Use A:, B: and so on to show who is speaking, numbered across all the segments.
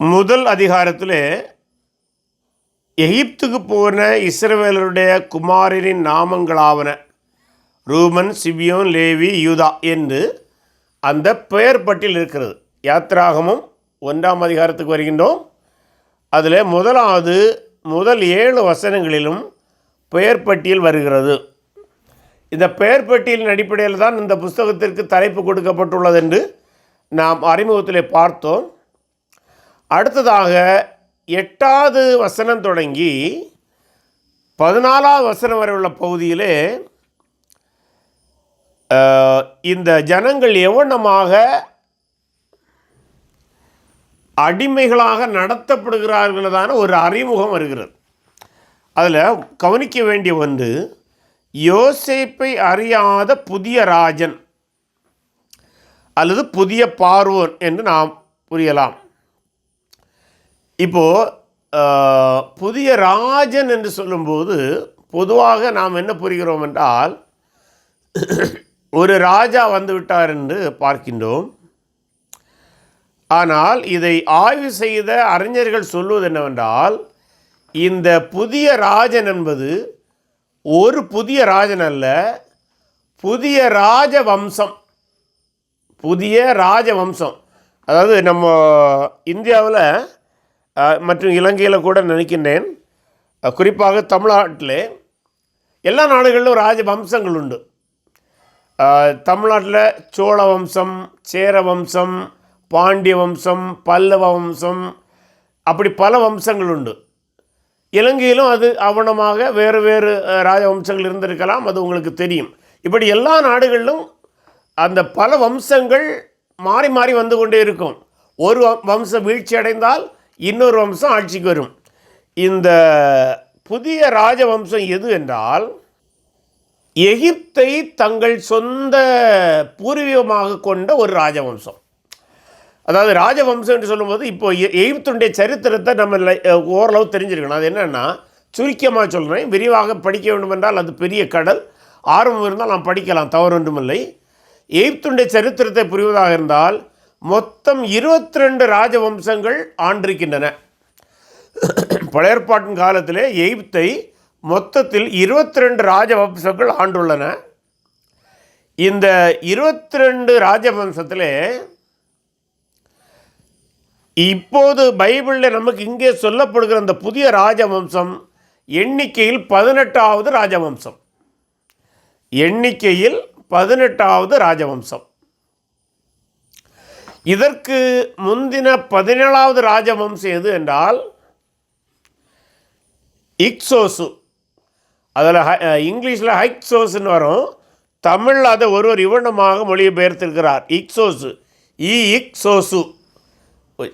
A: முதல் அதிகாரத்தில் எகிப்துக்கு போன இஸ்ரவேலருடைய குமாரரின் நாமங்களாவன. ரூமன் சிபியோன் லேவி யூதா என்று அந்த பெயர் பட்டியல் இருக்கிறது. யாத்ராகமும் ஒன்றாம் அதிகாரத்துக்கு வருகின்றோம். அதில் முதலாவது முதல் ஏழு வசனங்களிலும் பெயர் பட்டியல் வருகிறது. இந்த பெயர் பட்டியலின் அடிப்படையில் தான் இந்த புஸ்தகத்திற்கு தலைப்பு கொடுக்கப்பட்டுள்ளது என்று நாம் அறிமுகத்தில் பார்த்தோம். அடுத்ததாக எட்டாவது வசனம் தொடங்கி பதினாலாவது வசனம் வரை உள்ள பகுதியிலே இந்த ஜனங்கள் எவனமாக அடிமைகளாக நடத்தப்படுகிறார்களதான ஒரு அறிமுகம் வருகிறது. அதில் கவனிக்க வேண்டிய ஒன்று யோசேப்பை அறியாத புதிய ராஜன் அல்லது புதிய பார்வோன் என்று நாம் புரியலாம். இப்போது புதிய ராஜன் என்று சொல்லும்போது பொதுவாக நாம் என்ன புரிகிறோம் என்றால் ஒரு ராஜா வந்துவிட்டார் என்று பார்க்கின்றோம். ஆனால் இதை ஆய்வு செய்த அறிஞர்கள் சொல்வது என்னவென்றால் இந்த புதிய ராஜன் என்பது ஒரு புதிய ராஜன் அல்ல புதிய ராஜ வம்சம் புதிய ராஜ வம்சம் அதாவது நம்ம இந்தியாவில் மற்றும் இலங்கையில் கூட நினைக்கின்றேன். குறிப்பாக தமிழ்நாட்டில் எல்லா நாடுகளிலும் ராஜ வம்சங்கள் உண்டு தமிழ்நாட்டில் சோழ வம்சம் சேர வம்சம் பாண்டிய வம்சம் பல்லவ வம்சம் அப்படி பல வம்சங்கள் உண்டு. இலங்கையிலும் அது அவனமாக வேறு வேறு ராஜவம்சங்கள் இருந்திருக்கலாம் அது உங்களுக்கு தெரியும். இப்படி எல்லா நாடுகளிலும் அந்த பல வம்சங்கள் மாறி மாறி வந்து கொண்டே இருக்கும். ஒரு வம்சம் வீழ்ச்சி அடைந்தால் இன்னொரு வம்சம் ஆட்சிக்கு வரும். இந்த புதிய ராஜவம்சம் எது என்றால் எகிப்தை தங்கள் சொந்த பூர்வீகமாக கொண்ட ஒரு ராஜவம்சம். அதாவது ராஜவம்சம் என்று சொல்லும்போது இப்போ எ- எகிப்துடைய சரித்திரத்தை நம்ம ஓரளவு தெரிஞ்சிருக்கணும். அது என்னென்னா சுருக்கமாக சொல்கிறேன் விரிவாக படிக்க வேண்டும் என்றால் அது பெரிய கடல். ஆர்வம் இருந்தால் நாம் படிக்கலாம். தவறு ஒன்றுமில்லை. எகிப்துடைய சரித்திரத்தை புரிவதாக இருந்தால் மொத்தம் இருபத்தி ரெண்டு ராஜவம்சங்கள் ஆண்டிருக்கின்றன. பழையற்பாட்டின் காலத்திலே எய்ப்தை மொத்தத்தில் இருபத்தி ரெண்டு ராஜவம்சங்கள் ஆண்டுள்ளன. இந்த இருபத்தி ரெண்டு ராஜவம்சத்திலே இப்போது பைபிளில் நமக்கு இங்கே சொல்லப்படுகிற அந்த புதிய ராஜவம்சம் எண்ணிக்கையில் பதினெட்டாவது ராஜவம்சம். எண்ணிக்கையில் பதினெட்டாவது ராஜவம்சம். இதற்கு முந்தின பதினேழாவது ராஜவம்சம் எது என்றால் இக்ஸோசு. அதில் இங்கிலீஷில் ஹைக்ஸோஸ்ன்னு வரும். தமிழில் அதை ஒருவர் இவனமாக மொழிபெயர்த்திருக்கிறார். இக்ஸோசு. இ இக்ஸோசு.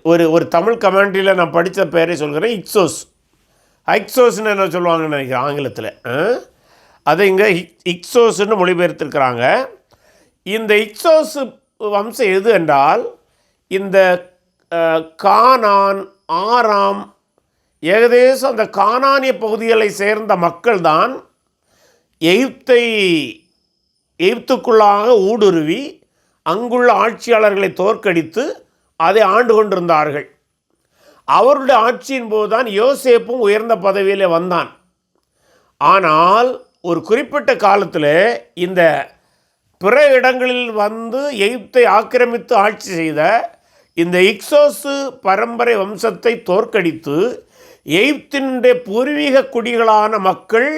A: ஒரு ஒரு தமிழ் கமெண்ட்ரியில் நான் படித்த பேரை சொல்கிறேன். இக்ஸோஸ் ஹைக்ஸோஸ்னு என்ன சொல்லுவாங்கன்னு நினைக்கிறேன் ஆங்கிலத்தில். ஆ? அதை இங்கே இக்ஸோஸ்னு மொழிபெயர்த்திருக்கிறாங்க. இந்த இக்ஸோஸ் வம்சம் எது என்றால் இந்த கானான் ஆறாம் ஏகதேசம் அந்த கானானிய பகுதிகளை சேர்ந்த மக்கள்தான் எகிப்தை எகிப்துக்குள்ளாக ஊடுருவி அங்குள்ள ஆட்சியாளர்களை தோற்கடித்து அதை ஆண்டு கொண்டிருந்தார்கள். அவருடைய ஆட்சியின் போதுதான் யோசேப்பும் உயர்ந்த பதவியிலே வந்தான். ஆனால் ஒரு குறிப்பிட்ட காலத்தில் இந்த பிற இடங்களில் வந்து எகிப்தை ஆக்கிரமித்து ஆட்சி செய்த இந்த இக்ஸோசு பரம்பரை வம்சத்தை தோற்கடித்து எய்ப்தினுடைய பூர்வீக குடிகளான மக்கள்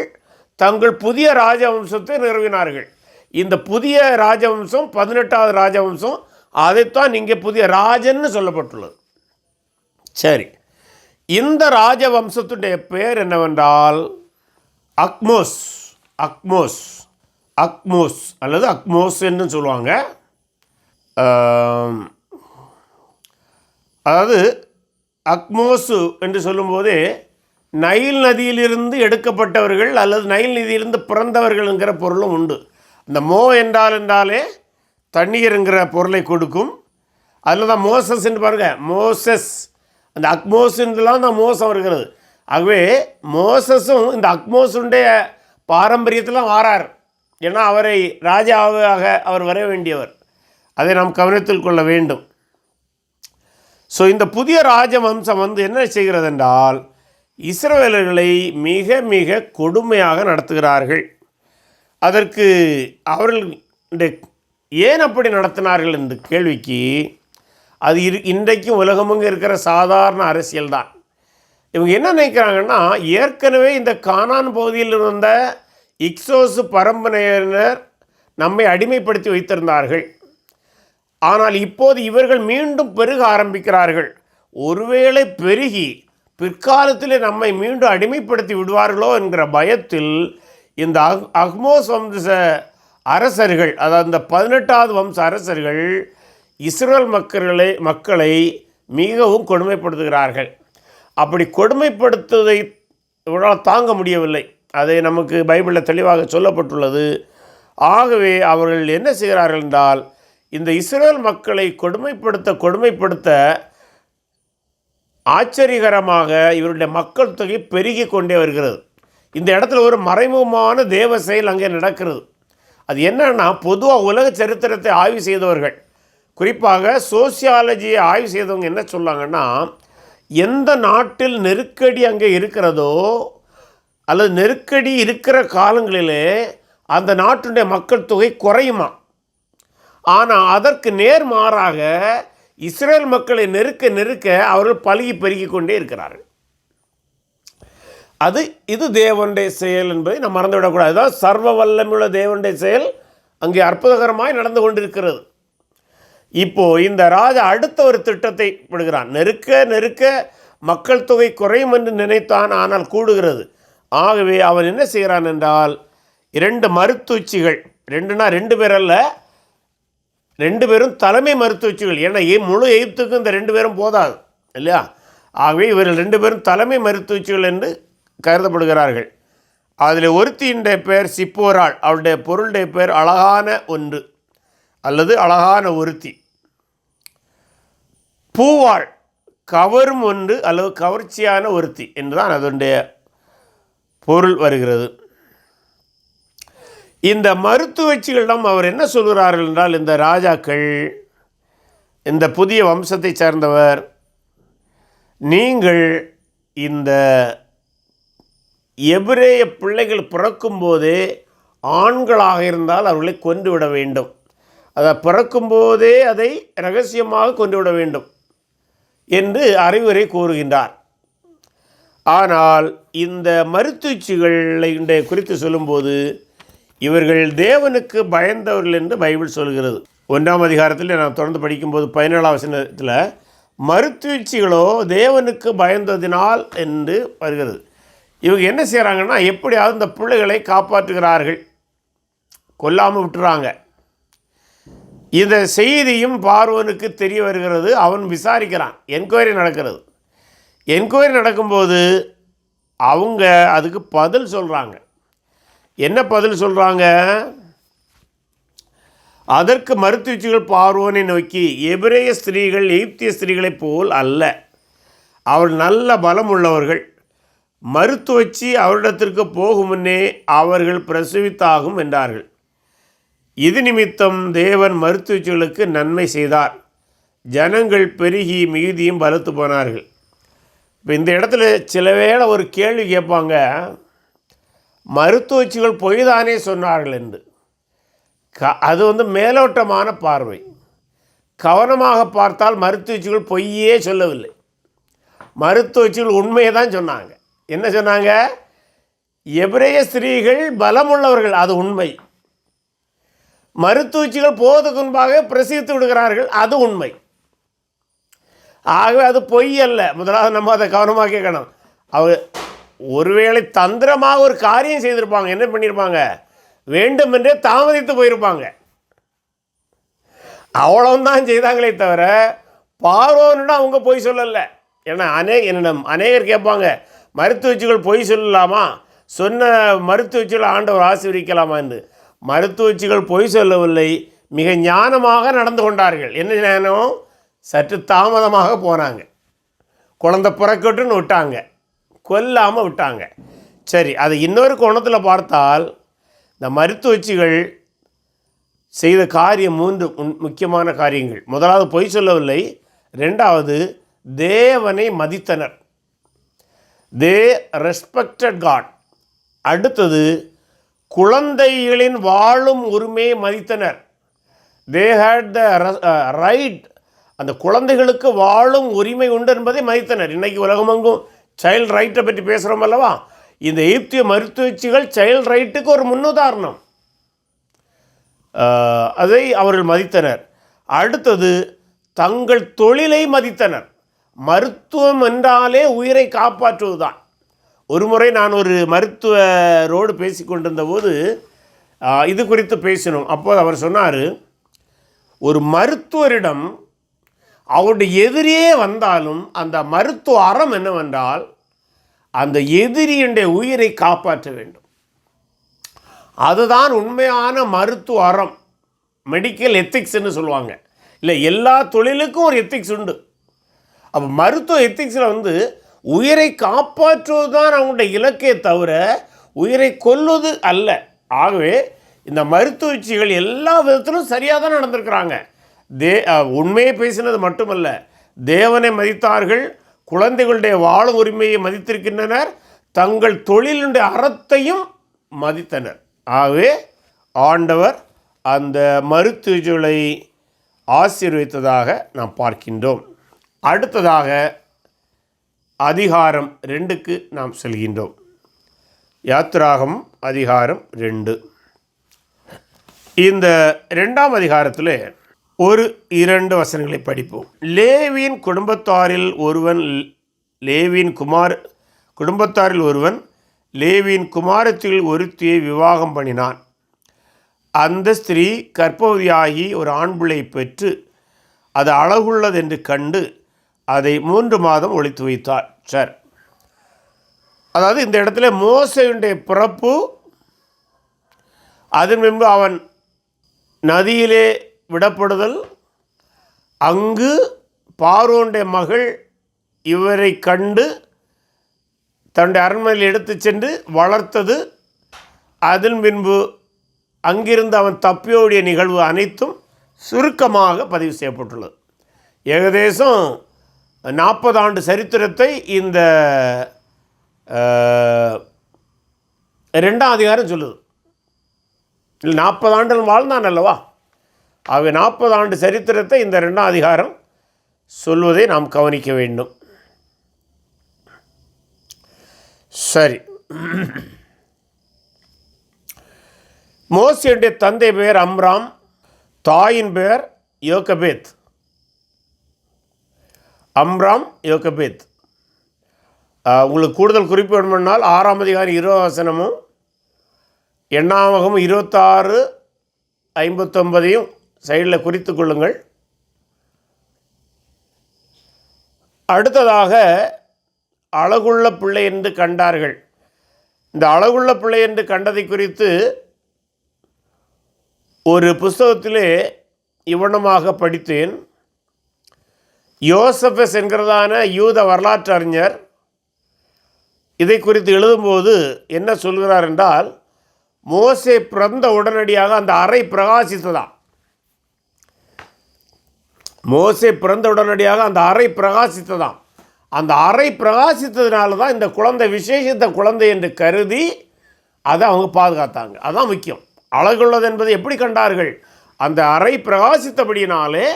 A: தங்கள் புதிய ராஜவம்சத்தை நிறுவினார்கள். இந்த புதிய ராஜவம்சம் பதினெட்டாவது ராஜவம்சம் அதைத்தான் இங்கே புதிய ராஜன்னு சொல்லப்பட்டுள்ளது. சரி. இந்த ராஜவம்சத்துடைய பெயர் என்னவென்றால் அக்மோஸ் அக்மோஸ் அக்மோஸ் அல்லது அக்மோஸ் என்று சொல்லுவாங்க. அதாவது அக்மோசு என்று சொல்லும்போதே நைல் நதியிலிருந்து எடுக்கப்பட்டவர்கள் அல்லது நைல் நதியிலிருந்து பிறந்தவர்கள் என்கிற பொருளும் உண்டு. இந்த மோ என்றால் என்றாலே தண்ணீர் என்கிற பொருளை கொடுக்கும். அதில் தான் மோசஸ் என்று பாருங்கள் மோசஸ். அந்த அக்மோஸ்லாம் தான் மோசம் இருக்கிறது. ஆகவே மோசஸும் இந்த அக்மோஸுடைய பாரம்பரியத்தில் வாரார் ஏன்னா அவரை ராஜாவாக அவர் வர வேண்டியவர். அதை நாம் கவனத்தில் கொள்ள வேண்டும். ஸோ இந்த புதிய ராஜவம்சம் வந்து என்ன செய்கிறது என்றால் இஸ்ரவேலர்களை மிக மிக கொடுமையாக நடத்துகிறார்கள். அதற்கு அவர்கள் ஏன் அப்படி நடத்தினார்கள் என்ற கேள்விக்கு அது இரு இன்றைக்கும் உலகமுங்க இருக்கிற சாதாரண அரசியல் தான். இவங்க என்ன நினைக்கிறாங்கன்னா ஏற்கனவே இந்த கானான் பகுதியில் இருந்த இக்ஸோசு பரம்பரையினர் நம்மை அடிமைப்படுத்தி வைத்திருந்தார்கள். ஆனால் இப்போது இவர்கள் மீண்டும் பெருக ஆரம்பிக்கிறார்கள். ஒருவேளை பெருகி பிற்காலத்தில் நம்மை மீண்டும் அடிமைப்படுத்தி விடுவார்களோ என்கிற பயத்தில் இந்த அக் அஹ்மோஸ் வம்ச அரசர்கள் அதாவது இந்த பதினெட்டாவது வம்ச அரசர்கள் இஸ்ரேல் மக்களை மக்களை மிகவும் கொடுமைப்படுத்துகிறார்கள். அப்படி கொடுமைப்படுத்துவதை இவரால் தாங்க முடியவில்லை. அதை நமக்கு பைபிளில் தெளிவாக சொல்லப்பட்டுள்ளது. ஆகவே அவர்கள் என்ன செய்கிறார்கள் என்றால் இந்த இஸ்ரேல் மக்களை கொடுமைப்படுத்த கொடுமைப்படுத்த ஆச்சரியகரமாக இவருடைய மக்கள் தொகை பெருகி கொண்டே வருகிறது. இந்த இடத்துல ஒரு மறைமுகமான தேவ செயல் அங்கே நடக்கிறது. அது என்னன்னா பொதுவாக உலக சரித்திரத்தை ஆய்வு செய்தவர்கள். குறிப்பாக சோசியாலஜியை ஆய்வு செய்தவங்க என்ன சொல்லாங்கன்னா எந்த நாட்டில் நெருக்கடி அங்கே இருக்கிறதோ அல்லது நெருக்கடி இருக்கிற காலங்களிலே அந்த நாட்டுடைய மக்கள் தொகை குறையுமா? ஆனால் அதற்கு நேர் மாறாக இஸ்ரேல் மக்களை நெருக்க நெருக்க அவர்கள் பழகி பெருகி கொண்டே இருக்கிறார்கள். அது இது தேவனுடைய செயல் என்பதை நம்ம மறந்துவிடக்கூடாது. அதுதான் சர்வ வல்லமுள்ள தேவனுடைய செயல் அங்கே அற்புதகரமாய் நடந்து கொண்டிருக்கிறது. இப்போ இந்த ராஜா அடுத்த ஒரு திட்டத்தை விடுகிறான். நெருக்க நெருக்க மக்கள் தொகை குறையும் என்று நினைத்தான் ஆனால் கூடுகிறது. ஆகவே அவன் என்ன செய்கிறான் என்றால் இரண்டு மருத்துவச்சிகள் ரெண்டுனா ரெண்டு பேர் அல்ல ரெண்டு பேரும் தலைமை மருத்துவச்சிகள். ஏன்னா முழு எகிப்துக்கும் இந்த ரெண்டு பேரும் போதாது இல்லையா? ஆகவே இவர்கள் ரெண்டு பேரும் தலைமை மருத்துவச்சிகள் என்று கருதப்படுகிறார்கள். அதில் ஒருத்தியினுடைய பெயர் சிப்போராள். அவளுடைய பொருளுடைய பெயர் அழகான ஒன்று அல்லது அழகான ஒருத்தி. பூவாள் கவரும் ஒன்று அல்லது கவர்ச்சியான ஒருத்தி என்றுதான் அதனுடைய பொருள் வருகிறது. இந்த மருத்துவச்சிகளிடம் அவர் என்ன சொல்கிறார்கள் என்றால் இந்த ராஜாக்கள் இந்த புதிய வம்சத்தை சேர்ந்தவர் நீங்கள் இந்த எபிரேய பிள்ளைகள் பிறக்கும்போதே ஆண்களாக இருந்தால் அவர்களை கொன்றுவிட வேண்டும். அதை பிறக்கும்போதே அதை ரகசியமாக கொண்டு விட வேண்டும் என்று அறிவுரை கூறுகின்றார். ஆனால் இந்த மருத்துவச்சிகளை குறித்து சொல்லும்போது இவர்கள் தேவனுக்கு பயந்தவர்கள் என்று பைபிள் சொல்கிறது. ஒன்றாம் அதிகாரத்தில் நான் தொடர்ந்து படிக்கும்போது பதினேழாம் வசனத்தில் மருத்துவச்சிகளோ தேவனுக்கு பயந்ததினால் என்று வருகிறது. இவங்க என்ன செய்கிறாங்கன்னா எப்படியாவது இந்த பிள்ளைகளை காப்பாற்றுகிறார்கள். கொல்லாமல் விட்டுறாங்க. இந்த செய்தியும் பார்வனுக்கு தெரிய வருகிறது. அவன் விசாரிக்கிறான். என்கொயரி நடக்கிறது. என்கொயரி நடக்கும்போது அவங்க அதுக்கு பதில் சொல்கிறாங்க என்ன பதில் சொல்கிறாங்க அதற்கு மருத்துவச்சிகள் பார்வோனை நோக்கி எபிரேய ஸ்திரீகள் எகிப்திய ஸ்திரீகளைப் போல் அல்ல. அவள் நல்ல பலம் உள்ளவர்கள். மருத்துவச்சி அவரிடத்திற்கு போகும் முன்னே அவர்கள் பிரசவித்தாகும் என்றார்கள். இது நிமித்தம் தேவன் மருத்துவச்சிகளுக்கு நன்மை செய்தார். ஜனங்கள் பெருகி மிகுதியும் பலத்து போனார்கள். இப்போ இந்த இடத்துல சில வேளை ஒரு கேள்வி கேட்பாங்க. மருத்துவச்சிகள் பொய்தானே சொன்னார்கள் என்று. க அது வந்து மேலோட்டமான பார்வை. கவனமாக பார்த்தால் மருத்துவச்சிகள் பொய்யே சொல்லவில்லை. மருத்துவச்சிகள் உண்மையை தான் சொன்னாங்க. என்ன சொன்னாங்க? எபிரேய ஸ்திரீகள் பலமுள்ளவர்கள் அது உண்மை. மருத்துவச்சிகள் போவதற்கு முன்பாக பிரசித்து விடுகிறார்கள் அது உண்மை. ஆகவே அது பொய் அல்ல. முதலாவது நம்ம அதை கவனமாக கேட்கணும் அவர் ஒருவேளை தந்திரமாக ஒரு காரியம் செய்திருப்பாங்க. என்ன பண்ணியிருப்பாங்க வேண்டுமென்றே தாமதித்து போயிருப்பாங்க. அவ்வளவுதான் செய்தாங்களே தவிர பார்வோன்னு அவங்க பொய் சொல்லலை. ஏன்னா அநே என்னிடம் அநேகர் கேட்பாங்க மருத்துவச்சிகள் பொய் சொல்லலாமா? சொன்ன மருத்துவச்சிகள் ஆண்டவர் ஆசீர்வதிக்கலாமா என்று. மருத்துவச்சிகள் பொய் சொல்லவில்லை மிக ஞானமாக நடந்து கொண்டார்கள். என்ன ஞானம்? சற்று தாமதமாக போனாங்க. குழந்தை பிறக்கட்டுன்னு விட்டாங்க. கொல்லாமல் விட்டாங்க. சரி அதை இன்னொரு கோணத்தில் பார்த்தால் இந்த மருத்துவச்சிகள் செய்த காரியம் மூன்று முன்- முக்கியமான காரியங்கள். முதலாவது பொய் சொல்லவில்லை. ரெண்டாவது தேவனை மதித்தனர். தே ரெஸ்பெக்டட் காட். அடுத்தது குழந்தைகளின் வாழும் உரிமையை மதித்தனர். They had the right. அந்த குழந்தைகளுக்கு வாழும் உரிமை உண்டு என்பதை மதித்தனர். இன்றைக்கி உலகமெங்கும் சைல்டு ரைட்டை பற்றி பேசுகிறோம் அல்லவா? இந்த எகிப்திய மருத்துவச்சிகள் சைல்டு ரைட்டுக்கு ஒரு முன்னுதாரணம். அதை அவர்கள் மதித்தனர். அடுத்தது தங்கள் தொழிலை மதித்தனர். மருத்துவம் என்றாலே உயிரை காப்பாற்றுவதுதான். ஒரு முறை நான் ஒரு மருத்துவரோடு பேசி கொண்டிருந்த போது இது குறித்து பேசினோம். அப்போது அவர் சொன்னார் ஒரு மருத்துவரிடம் அவருடைய எதிரியே வந்தாலும் அந்த மருத்துவ அறம் என்னவென்றால் அந்த எதிரியுடைய உயிரை காப்பாற்ற வேண்டும். அதுதான் உண்மையான மருத்துவ அறம். மெடிக்கல் எத்திக்ஸ்ன்னு சொல்லுவாங்க. இல்லை எல்லா தொழிலுக்கும் ஒரு எத்திக்ஸ் உண்டு. அப்போ மருத்துவ எத்திக்ஸில் வந்து உயிரை காப்பாற்றுவது தான் அவங்களுடைய இலக்கே தவிர உயிரை கொல்வது அல்ல. ஆகவே இந்த மருத்துவச்சிகள் எல்லா விதத்திலும் சரியாக தான் நடந்திருக்கிறாங்க. தே உண்மையை பேசினது மட்டுமல்ல தேவனை மதித்தார்கள் குழந்தைகளுடைய வாழும் உரிமையை மதித்திருக்கின்றனர் தங்கள் தொழிலுடைய அறத்தையும் மதித்தனர். ஆகவே ஆண்டவர் அந்த மருத்துவர்களை ஆசீர்வித்ததாக நாம் பார்க்கின்றோம். அடுத்ததாக அதிகாரம் ரெண்டுக்கு நாம் செல்கின்றோம். யாத்ராகம் அதிகாரம் ரெண்டு. இந்த ரெண்டாம் அதிகாரத்தில் ஒரு இரண்டு வசனங்களை படிப்போம். லேவியின் குடும்பத்தாரில் ஒருவன் லேவியின் குமார் குடும்பத்தாரில் ஒருவன் லேவியின் குமாரத்தில் ஒருத்தியை விவாகம் பண்ணினான். அந்த ஸ்திரீ கற்பவதியாகி ஒரு ஆண் பிள்ளை பெற்று அது அழகுள்ளதென்று கண்டு அதை மூன்று மாதம் ஒழித்து வைத்தார் சார். அதாவது இந்த இடத்துல மோசையுடைய பிறப்பு அதன் பின்பு அவன் நதியிலே விடப்படுதல். அங்கு பார்வோனுடைய மகள் இவரை கண்டு தன்னுடைய அரண்மனையில் எடுத்து சென்று வளர்த்தது. அதன் பின்பு அங்கிருந்து அவன் தப்பியோடிய நிகழ்வு அனைத்தும் சுருக்கமாக பதிவு செய்யப்பட்டுள்ளது. ஏகதேசம் நாற்பது ஆண்டு சரித்திரத்தை இந்த ரெண்டாம் அதிகாரம் சொல்லுது. இல்லை நாற்பது ஆண்டுகள் வாழ்ந்தான் அல்லவா? ஆகவே நாற்பது ஆண்டு சரித்திரத்தை இந்த ரெண்டாம் அதிகாரம் சொல்வதை நாம் கவனிக்க வேண்டும். சரி. மோசியுடைய தந்தை பெயர் அம்ராம் தாயின் பெயர் யோகபேத். அம்ராம் யோகபேத். உங்களுக்கு கூடுதல் குறிப்பு வேணும்னால் ஆறாம் அதிகாரம் இருவசனமும் எண்ணாமகமும் இருபத்தாறு ஐம்பத்தொன்பதையும் சைடில் குறித்து கொள்ளுங்கள். அடுத்ததாக அழகுள்ள பிள்ளை என்று கண்டார்கள். இந்த அழகுள்ள பிள்ளை என்று கண்டதை குறித்து ஒரு புஸ்தகத்திலே இவனமாக படித்தேன். யோசபஸ் என்கிறதான யூத வரலாற்று அறிஞர் இதை குறித்து எழுதும்போது என்ன சொல்கிறார் என்றால் மோசே பிறந்த உடனடியாக அந்த அறை பிரகாசித்ததாம். மோசை பிறந்த உடனடியாக அந்த அறை பிரகாசித்ததாம். அந்த அறை பிரகாசித்ததுனால தான் இந்த குழந்தை விசேஷித்த குழந்தை என்று கருதி அதை அவங்க பாதுகாத்தாங்க. அதுதான் முக்கியம். அழகுள்ளது என்பதை எப்படி கண்டார்கள்? அந்த அறை பிரகாசித்தபடியினாலே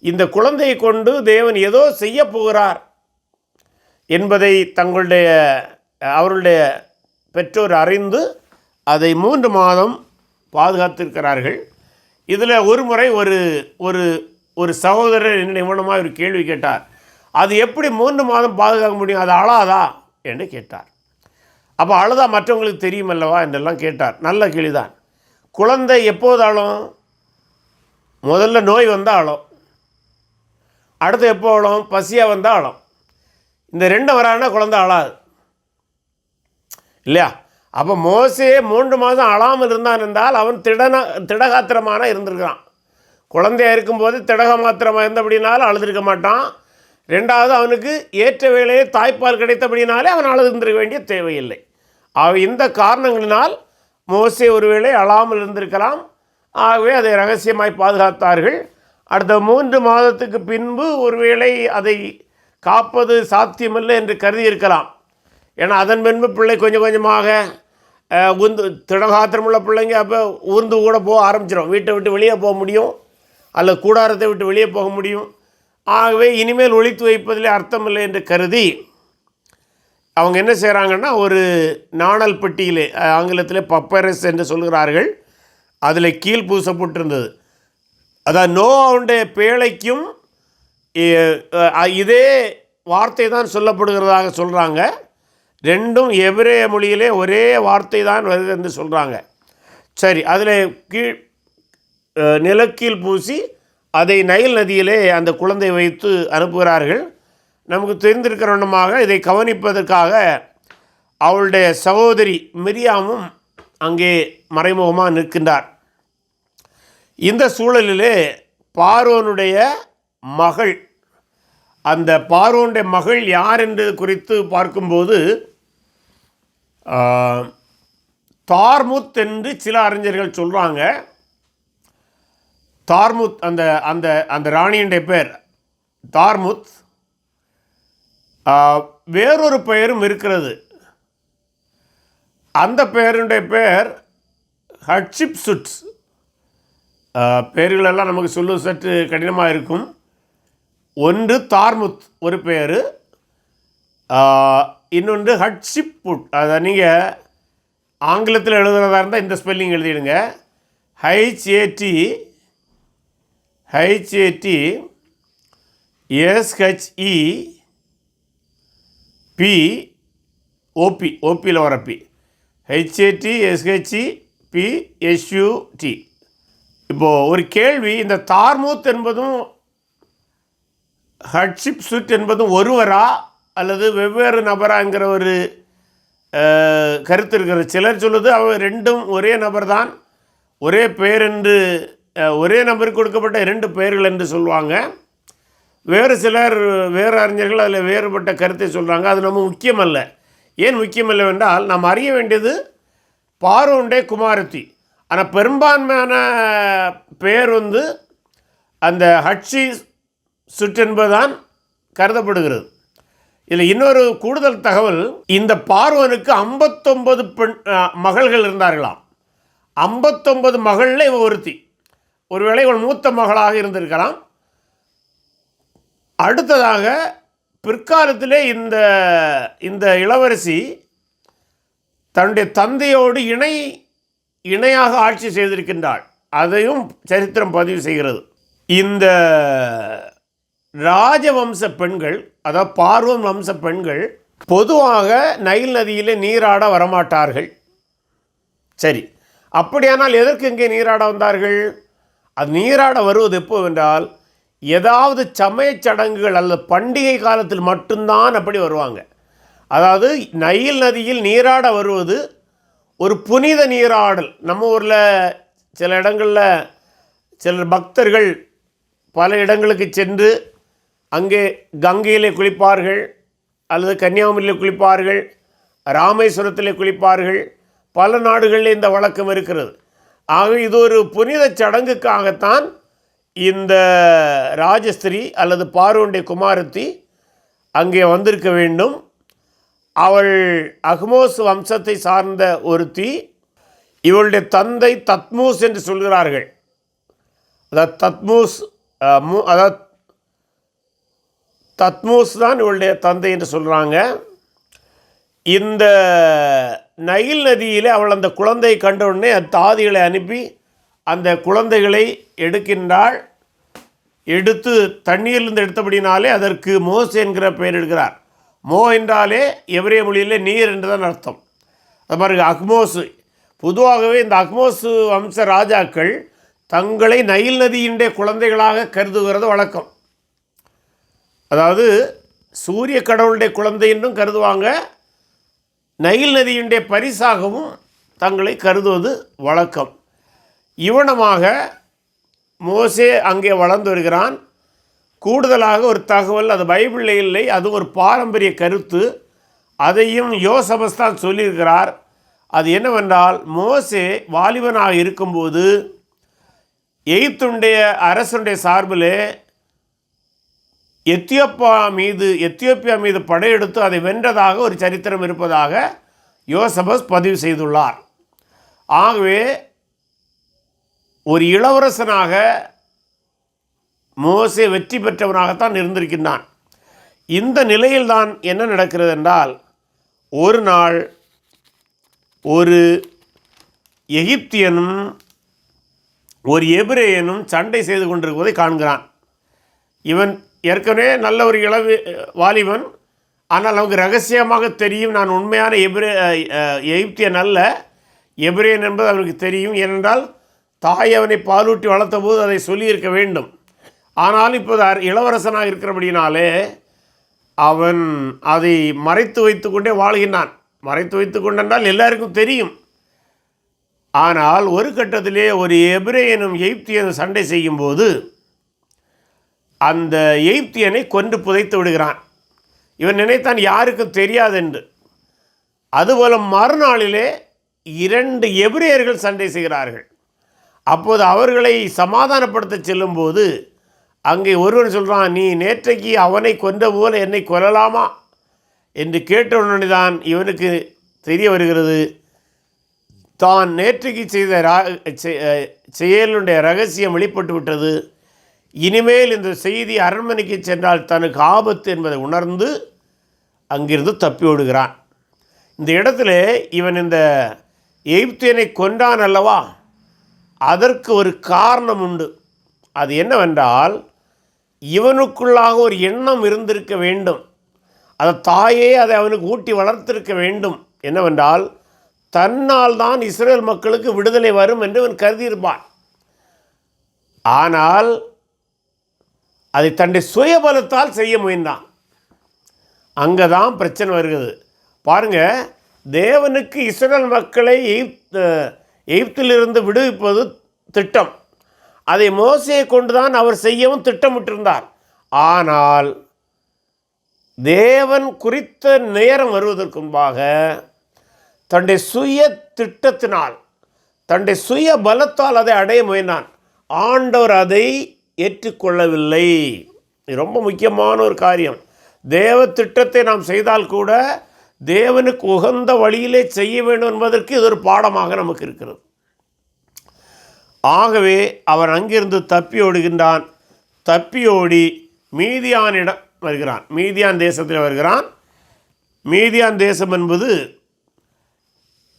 A: இந்த குழந்தையை கொண்டு தேவன் ஏதோ செய்ய போகிறார் என்பதை தங்களுடைய அவருடைய பெற்றோர் அறிந்து அதை மூன்று மாதம் பாதுகாத்திருக்கிறார்கள். இதில் ஒரு முறை ஒரு ஒரு ஒரு சகோதரர் என்ன மூலமாக ஒரு கேள்வி கேட்டார். அது எப்படி மூன்று மாதம் பாதுகாக்க முடியும்? அது அழாதா? என்று கேட்டார். அப்போ அழுதா மற்றவங்களுக்கு தெரியும் அல்லவா என்றெல்லாம் கேட்டார். நல்ல கேள்விதான். குழந்தை எப்போது அழும்? முதல்ல நோய் வந்தால் அழும். அடுத்து எப்போ அழும்? பசியாக வந்தால் அழும். இந்த ரெண்டு வரானா குழந்தை அழாது. இல்லையா? அப்போ மோசே மூன்று மாதம் அழாமல் இருந்தான் என்றால் அவன் திடன திடகாத்திரமான இருந்திருக்கிறான். குழந்தையா இருக்கும்போது திடக மாத்திரமாக இருந்தபடினாலும் அழுதுருக்க மாட்டான். ரெண்டாவது அவனுக்கு ஏற்ற வேலையே தாய்ப்பால் கிடைத்தபடினாலே அவன் அழுதுந்திருக்க வேண்டிய தேவையில்லை. அவ இந்த காரணங்களினால் மோசே ஒருவேளை அழாமல் இருந்திருக்கலாம். ஆகவே அதை ரகசியமாய் பாதுகாத்தார்கள். அடுத்த மூன்று மாதத்துக்கு பின்பு ஒருவேளை அதை காப்பது சாத்தியமில்லை என்று கருதி இருக்கலாம் ஏன்னா அதன் பின்பு பிள்ளை கொஞ்சம் கொஞ்சமாக உந்து திடகாத்திரமுள்ள பிள்ளைங்க அப்போ ஊர்ந்து கூட போக ஆரம்பிச்சிடும் வீட்டை விட்டு வெளியே போக முடியும். அல்லது கூடாரத்தை விட்டு வெளியே போக முடியும். ஆகவே இனிமேல் ஒழித்து வைப்பதிலே அர்த்தமில்லை என்று கருதி அவங்க என்ன செய்கிறாங்கன்னா ஒரு நாணல் பெட்டியிலே ஆங்கிலத்தில் பப்பரஸ் என்று சொல்கிறார்கள். அதில் கீழ் பூசப்பட்டிருந்தது. அதான் நோ அவனுடைய பேழைக்கும் இதே வார்த்தை தான் சொல்லப்படுகிறதாக சொல்கிறாங்க ரெண்டும் எபிரேய மொழியிலே ஒரே வார்த்தை தான் வருது என்று சொல்கிறாங்க சரி அதில் கீழ் நிலக்கீழ் பூசி அதை நைல் நதியிலே அந்த குழந்தை வைத்து அனுப்புகிறார்கள். நமக்கு தெரிந்திருக்கிறவண்ணமாக இதை கவனிப்பதற்காக அவளுடைய சகோதரி மிரியாமும் அங்கே மறைமுகமாக நிற்கின்றார். இந்த சூழலிலே பார்வோனுடைய மகள் அந்த பார்வோனுடைய மகள் யார் என்று குறித்து பார்க்கும்போது தார்முத் என்று சில அறிஞர்கள் சொல்கிறாங்க தார்முத் அந்த அந்த அந்த ராணியுடைய பேர் தார்முத் வேறொரு பெயரும் இருக்கிறது. அந்த பெயருடைய பெயர் ஹட்ஷிப் சுட்ஸ் பெயர்களெல்லாம் நமக்கு சொல்ல சற்று கடினமாக இருக்கும். ஒன்று தார்முத் ஒரு பெயர். இன்னொன்று ஹட்ஷிப்புட் அதை நீங்கள் ஆங்கிலத்தில் எழுதுகிறதா இருந்தால் இந்த spelling எழுதிடுங்க. H A T H A T S H E P OP ஓபியில் வர P HAT SHE P SUD இப்போது ஒரு கேள்வி இந்த தார்மூத் என்பதும் ஹட்ஷிப் சுட் என்பதும் ஒருவரா அல்லது வெவ்வேறு நபராங்கிற ஒரு கருத்து இருக்கிற சிலர் சொல்லுது அவர் ரெண்டும் ஒரே நபர் தான் ஒரே பெயர் என்று ஒரே நபருக்கு கொடுக்கப்பட்ட இரண்டு பெயர்கள் என்று சொல்லுவாங்க. வேறு சிலர் வேறு அறிஞர்கள் அதில் வேறுபட்ட கருத்தை சொல்கிறாங்க அது நம்ம முக்கியமல்ல. ஏன் முக்கியமல்லவென்றால் நாம் அறிய வேண்டியது பார்வோண்டே குமாரத்தி. ஆனால் பெரும்பான்மையான பெயர் வந்து அந்த ஹட்சி சுற்றென்பதுதான் என்பதுதான் கருதப்படுகிறது. இதில் இன்னொரு கூடுதல் தகவல் இந்த பார்வனுக்கு ஐம்பத்தொம்பது பெண் மகள்கள் இருந்தார்களாம். ஐம்பத்தொம்பது மகளில் இவ ஒருத்தி. ஒருவேளை இவள் மூத்த மகளாக இருந்திருக்கலாம். அடுத்ததாக பிற்காலத்திலே இந்த இந்த இளவரசி தன்னுடைய தந்தையோடு இணை இணையாக ஆட்சி செய்திருக்கின்றாள். அதையும் சரித்திரம் பதிவு செய்கிறது. இந்த ராஜவம்ச பெண்கள் அதாவது பார்வம் வம்ச பெண்கள் பொதுவாக நைல் நதியில் நீராட வரமாட்டார்கள். சரி அப்படியானால் எதற்கு இங்கே நீராட வந்தார்கள்? அது நீராட வருவது எப்போ என்றால் ஏதாவது சமயச் சடங்குகள் அல்லது பண்டிகை காலத்தில் மட்டும்தான் அப்படி வருவாங்க. அதாவது நயில் நதியில் நீராட வருவது ஒரு புனித நீராடல். நம்ம ஊரில் சில இடங்களில் சிலர் பக்தர்கள் பல இடங்களுக்கு சென்று அங்கே கங்கையிலே குளிப்பார்கள் அல்லது கன்னியாகுமரியில் குளிப்பார்கள் ராமேஸ்வரத்திலே குளிப்பார்கள். பல நாடுகளில் இந்த வழக்கம் இருக்கிறது. ஆக இது ஒரு புனித சடங்குக்காகத்தான் இந்த ராஜஸ்திரி அல்லது பார்வனுடைய குமாரத்தி அங்கே வந்திருக்க வேண்டும். அவள் அஹ்மோஸ் வம்சத்தை சார்ந்த ஒருத்தி. இவளுடைய தந்தை தத்மூஸ் என்று சொல்கிறார்கள். அதாவது தத்மூஸ் அதாவது தத்மூஸ் தான் இவளுடைய தந்தை என்று சொல்கிறாங்க இந்த நைல் நதியில் அவள் அந்த குழந்தையை கண்டவுடனே தாதிகளை அனுப்பி அந்த குழந்தைகளை எடுக்கின்றாள். எடுத்து தண்ணீரிலிருந்து எடுத்தபடினாலே அதற்கு மோஸ் என்கிற பெயர் எடுக்கிறார். மோ என்றாலே எவரே மொழியில் நீர் என்றுதான் அர்த்தம். அது பாருங்க அக்மோஸ் பொதுவாகவே இந்த அக்மோஸ் வம்ச ராஜாக்கள் தங்களை நைல் நதியினுடைய குழந்தைகளாக கருதுகிறது வழக்கம். அதாவது சூரிய கடவுளுடைய குழந்தை என்றும் கருதுவாங்க நைல் நதியுடைய பரிசாகவும் தங்களை கருதுவது வழக்கம். இவனமாக மோசே அங்கே வளர்ந்து வருகிறான். கூடுதலாக ஒரு தகவல் அது பைபிளில் இல்லை அது ஒரு பாரம்பரிய கருத்து. அதையும் யோசபஸ் தான் சொல்லியிருக்கிறார். அது என்னவென்றால் மோசே வாலிபனாக இருக்கும்போது எய்த்துடைய அரசனுடைய சார்பிலே எத்தியோப்பா மீது எத்தியோப்பியா மீது படையெடுத்து அதை வென்றதாக ஒரு சரித்திரம் இருப்பதாக யோசபஸ் பதிவு செய்துள்ளார். ஆகவே ஒரு இளவரசனாக மோசே வெற்றி பெற்றவனாகத்தான் இருந்திருக்கின்றான். இந்த நிலையில்தான் என்ன நடக்கிறது என்றால் ஒரு நாள் ஒரு எகிப்தியனும் ஒரு எபிரேயனும் சண்டை செய்து கொண்டிருப்பதை காண்கிறான். இவன் ஏற்கனவே நல்ல ஒரு இளவு வாலிபன். ஆனால் அவனுக்கு ரகசியமாக தெரியும் நான் உண்மையான எபிரே எகிப்தியன் அல்ல. எபிரேன் என்பது அவனுக்கு தெரியும். ஏனென்றால் தாய் அவனை பாலூட்டி வளர்த்த போது அதை சொல்லியிருக்க வேண்டும். ஆனால் இப்போது இளவரசனாக இருக்கிறபடினாலே அவன் அதை மறைத்து வைத்துக்கொண்டே வாழ்கின்றான். மறைத்து வைத்து கொண்டென்றால் எல்லாருக்கும் தெரியும். ஆனால் ஒரு கட்டத்திலே ஒரு எபிரேயனும் எகிப்தியனும் சண்டை செய்யும்போது அந்த எகிப்தியனை கொன்று புதைத்து விடுகிறான். இவன் நினைத்தான் யாருக்கும் தெரியாதென்று. அதுபோல் மறுநாளிலே இரண்டு எபிரேயர்கள் சண்டை செய்கிறார்கள். அப்போது அவர்களை சமாதானப்படுத்த செல்லும்போது அங்கே ஒருவன் சொல்கிறான் நீ நேற்றைக்கு அவனை கொன்ற போல என்னை கொல்லலாமா? என்று கேட்டவுடனே தான் இவனுக்கு தெரிய வருகிறது. தான் நேற்றைக்கு செய்த ரா- செ- செயலுடைய ரகசியம் வெளிப்பட்டு விட்டது இனிமேல் இந்த செய்தி அரண்மனைக்கு சென்றால் தனக்கு ஆபத்து என்பதை உணர்ந்து அங்கிருந்து தப்பி ஓடுகிறான். இந்த இடத்துல இவன் இந்த எகிப்தியனை கொன்றான் அல்லவா? அதற்கு ஒரு காரணம் உண்டு. அது என்னவென்றால் இவனுக்குள்ளாக ஒரு எண்ணம் இருந்திருக்க வேண்டும். அதை தாயே அதை அவனுக்கு ஊட்டி வளர்த்திருக்க வேண்டும். என்னவென்றால் தன்னால் தான் இஸ்ரேல் மக்களுக்கு விடுதலை வரும் என்று அவன் கருதியிருப்பான். ஆனால் அதை தன்னுடைய சுயபலத்தால் செய்ய முயன்றான். அங்கே தான் பிரச்சனை வருகிறது. பாருங்க தேவனுக்கு இஸ்ரேல் மக்களை எகிப்து எகிப்திலிருந்து விடுவிப்பது திட்டம். அதை மோசையை கொண்டு தான் அவர் செய்யவும் திட்டமிட்டிருந்தார். ஆனால் தேவன் குறித்த நேரம் வருவதற்கு முன்பாக தன்னுடைய சுய திட்டத்தினால் தன்னுடைய சுய பலத்தால் அதை அடைய முயன்றான். ஆண்டவர் அதை ஏற்றுக்கொள்ளவில்லை. ரொம்ப முக்கியமான ஒரு காரியம். தேவ திட்டத்தை நாம் செய்தால் கூட தேவனுக்கு உகந்த வழியிலே செய்ய வேண்டும் என்பதற்கு இது ஒரு பாடமாக நமக்கு இருக்கிறது. ஆகவே அவன் அங்கிருந்து தப்பி ஓடுகின்றான். தப்பி ஓடி மீதியானிடம் வருகிறான். மீதியான் தேசத்தில் வருகிறான். மீதியான் தேசம் என்பது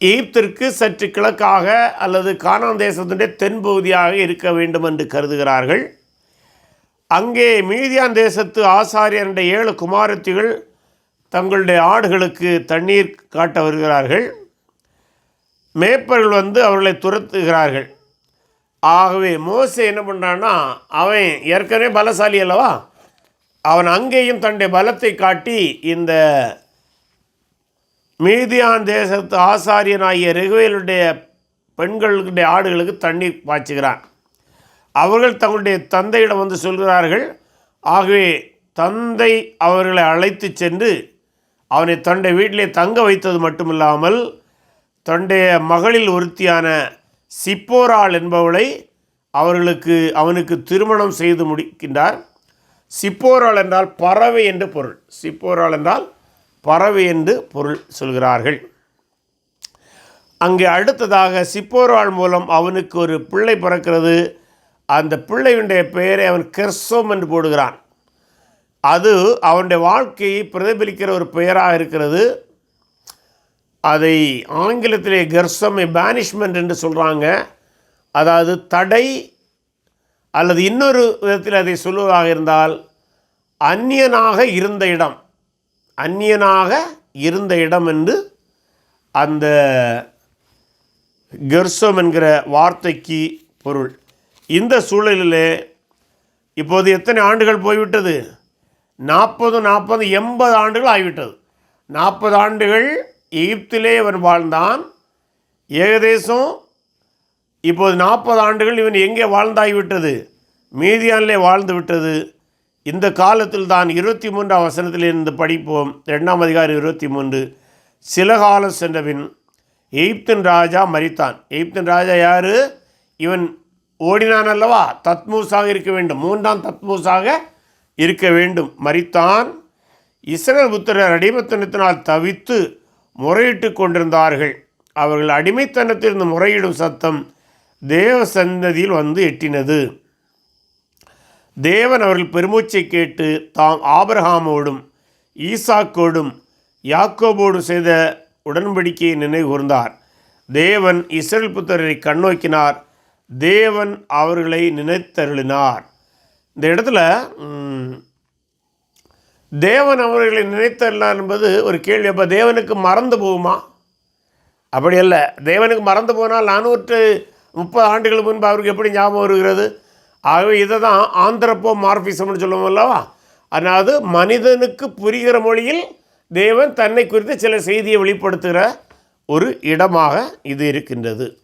A: எகிப்திற்கு சற்று கிழக்காக அல்லது கானான் தேசத்தினுடைய தென்பகுதியாக இருக்க வேண்டும் என்று கருதுகிறார்கள். அங்கே மீதியான் தேசத்து ஆசாரியருடைய ஏழு குமாரத்திகள் தங்களுடைய ஆடுகளுக்கு தண்ணீர் காட்ட வருகிறார்கள். மேய்ப்பர்கள் வந்து அவர்களை துரத்துகிறார்கள். ஆகவே மோசை என்ன பண்ணுறான்னா அவன் ஏற்கனவே பலசாலி அல்லவா? அவன் அங்கேயும் தன்னுடைய பலத்தை காட்டி இந்த மீதியான் தேசத்து ஆசாரியனாகிய ரெகுவேலுடைய பெண்களுடைய ஆடுகளுக்கு தண்ணீர் பாய்ச்சுகிறான். அவர்கள் தங்களுடைய தந்தையிடம் வந்து சொல்கிறார்கள் ஆகவே தந்தை அவர்களை அழைத்து சென்று அவனை தன்னுடைய வீட்டிலே தங்க வைத்தது மட்டுமில்லாமல் தன்னுடைய மகளில் ஒருத்தியான சிப்போராள் என்பவளை அவர்களுக்கு அவனுக்கு திருமணம் செய்து முடிக்கின்றார். சிப்போராள் என்றால் பறவை என்று பொருள். சிப்போராள் என்றால் பறவை என்று பொருள் சொல்கிறார்கள். அங்கே அடுத்ததாக சிப்போராள் மூலம் அவனுக்கு ஒரு பிள்ளை பிறக்கிறது. அந்த பிள்ளையுடைய பெயரை அவன் கெர்சோம் என்று போடுகிறான். அது அவனுடைய வாழ்க்கையை பிரதிபலிக்கிற ஒரு பெயராக இருக்கிறது. அதை ஆங்கிலத்திலே கெர்சம் பேனிஷ்மெண்ட் என்று சொல்கிறாங்க அதாவது தடை அல்லது இன்னொரு விதத்தில் அதை சொல்லுவதாக இருந்தால் அந்நியனாக இருந்த இடம் அந்நியனாக இருந்த இடம் என்று அந்த கெர்சம் என்கிற வார்த்தைக்கு பொருள். இந்த சூழலிலே இப்போது எத்தனை ஆண்டுகள் போய்விட்டது? நாற்பது நாற்பது எண்பது ஆண்டுகள் ஆகிவிட்டது நாற்பது ஆண்டுகள் எகிப்திலே இவன் வாழ்ந்தான். ஏகதேசம் இப்போது நாற்பது ஆண்டுகள் இவன் எங்கே வாழ்ந்தாகிவிட்டது மீதியானிலே வாழ்ந்து விட்டது இந்த காலத்தில் தான் இருபத்தி மூன்றாம் வசனத்திலிருந்து படிப்போம். ரெண்டாம் அதிகாரம் இருபத்தி மூன்று சில காலம் சென்றபின் எகிப்தின் ராஜா மறித்தான் எகிப்தின் ராஜா யார்? இவன் ஓடினான் அல்லவா தத்மூசாக இருக்க வேண்டும். மூன்றாம் தத்மூசாக இருக்க வேண்டும். மறித்தான் இஸ்ரேல் புத்திரர் அடிமைத்தனத்தினால் தவித்து முறையிட்டு கொண்டிருந்தார்கள். அவர்கள் அடிமைத்தனத்திலிருந்து முறையிடும் சத்தம் தேவ சந்ததியில் வந்து எட்டினது. தேவன் அவர்கள் பெருமூச்சை கேட்டு தாம் ஆபரஹாமோடும் ஈசாக்கோடும் யாக்கோபோடும் செய்த உடன்படிக்கையை நினைவு கூர்ந்தார் தேவன் இஸ்ரேல் புத்திரரை கண்ணோக்கினார். தேவன் அவர்களை நினைத்தருளினார். இந்த இடத்துல தேவன் அவர்களை நினைத்தருளினார் என்பது ஒரு கேள்வி. அப்போ தேவனுக்கு மறந்து போகுமா? அப்படி அல்ல. தேவனுக்கு மறந்து போனால் நானூற்று முப்பது ஆண்டுகள் முன்பு அவருக்கு எப்படி ஞாபகம் வருகிறது? ஆகவே இதை தான் ஆந்திரப்போ மார்பிசம்னு சொல்லுவோம் அல்லவா? அதாவது மனிதனுக்கு புரிகிற மொழியில் தேவன் தன்னை குறித்து சில செய்தியை வெளிப்படுத்துகிற ஒரு இடமாக இது இருக்கின்றது.